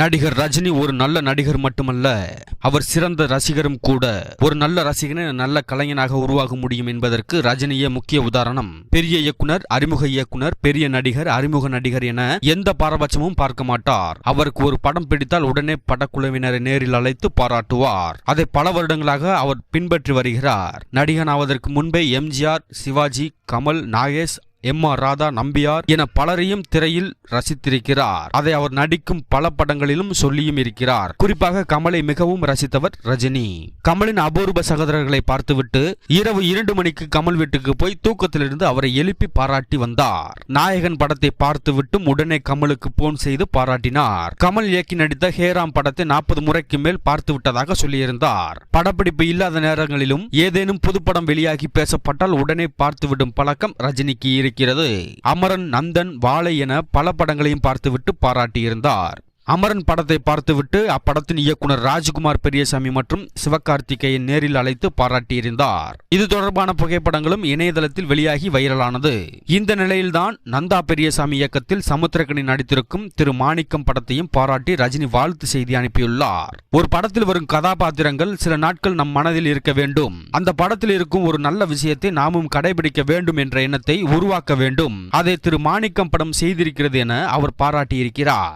நடிகர் ரஜினி ஒரு நல்ல நடிகர் மட்டுமல்ல அவர் சிறந்த ரசிகரும் கூட. ஒரு நல்ல ரசிகனை நல்ல கலைஞனாக உருவாக முடியும் என்பதற்கு ரஜினியே முக்கிய உதாரணம். பெரிய இயக்குனர் அறிமுக இயக்குனர் பெரிய நடிகர் அறிமுக நடிகர் என எந்த பாரபட்சமும் பார்க்க மாட்டார். அவருக்கு ஒரு படம் பிடித்தால் உடனே படக்குழுவினரை நேரில் அழைத்து பாராட்டுவார். அதை பல வருடங்களாக அவர் பின்பற்றி வருகிறார். நடிகனாவதற்கு முன்பே எம்ஜிஆர் சிவாஜி கமல் நாகேஷ் எம் ஆர் ராதா நம்பியார் என பலரையும் திரையில் ரசித்திருக்கிறார். அதை அவர் நடிக்கும் பல படங்களிலும் சொல்லியும் இருக்கிறார். குறிப்பாக கமலை மிகவும் ரசித்தவர் ரஜினி. கமலின் அபூர்வ சகோதரர்களை பார்த்துவிட்டு இரவு இரண்டு மணிக்கு கமல் வீட்டுக்கு போய் தூக்கத்திலிருந்து அவரை எழுப்பி பாராட்டி வந்தார். நாயகன் படத்தை பார்த்துவிட்டும் உடனே கமலுக்கு போன் செய்து பாராட்டினார். கமல் இயக்கி நடித்த ஹேராம் படத்தை நாற்பது முறைக்கு மேல் பார்த்து விட்டதாக சொல்லியிருந்தார். படப்பிடிப்பு இல்லாத நேரங்களிலும் ஏதேனும் புதுப்படம் வெளியாகி பேசப்பட்டால் உடனே பார்த்துவிடும் பழக்கம் ரஜினிக்கு இருக்கிறது அமரன் நந்தன் வாழை என பல படங்களையும் பார்த்துவிட்டு பாராட்டியிருந்தார். அமரன் படத்தை பார்த்துவிட்டு அப்படத்தின் இயக்குனர் ராஜ்குமார் பெரியசாமி மற்றும் சிவகார்த்திகேயன் நேரில் அழைத்து பாராட்டியிருந்தார். இது தொடர்பான புகைப்படங்களும் இணையதளத்தில் வெளியாகி வைரலானது. இந்த நிலையில்தான் நந்தா பெரியசாமி இயக்கத்தில் சமுத்திரக்கனி நடித்திருக்கும் திரு மாணிக்கம் படத்தையும் பாராட்டி ரஜினி வாழ்த்து செய்தி அனுப்பியுள்ளார். ஒரு படத்தில் வரும் கதாபாத்திரங்கள் சில நாட்கள் நம் மனதில் இருக்க வேண்டும். அந்த படத்தில் இருக்கும் ஒரு நல்ல விஷயத்தை நாமும் கடைபிடிக்க வேண்டும் என்ற எண்ணத்தை உருவாக்க வேண்டும். அதை திரு மாணிக்கம் படம் செய்திருக்கிறது என அவர் பாராட்டியிருக்கிறார்.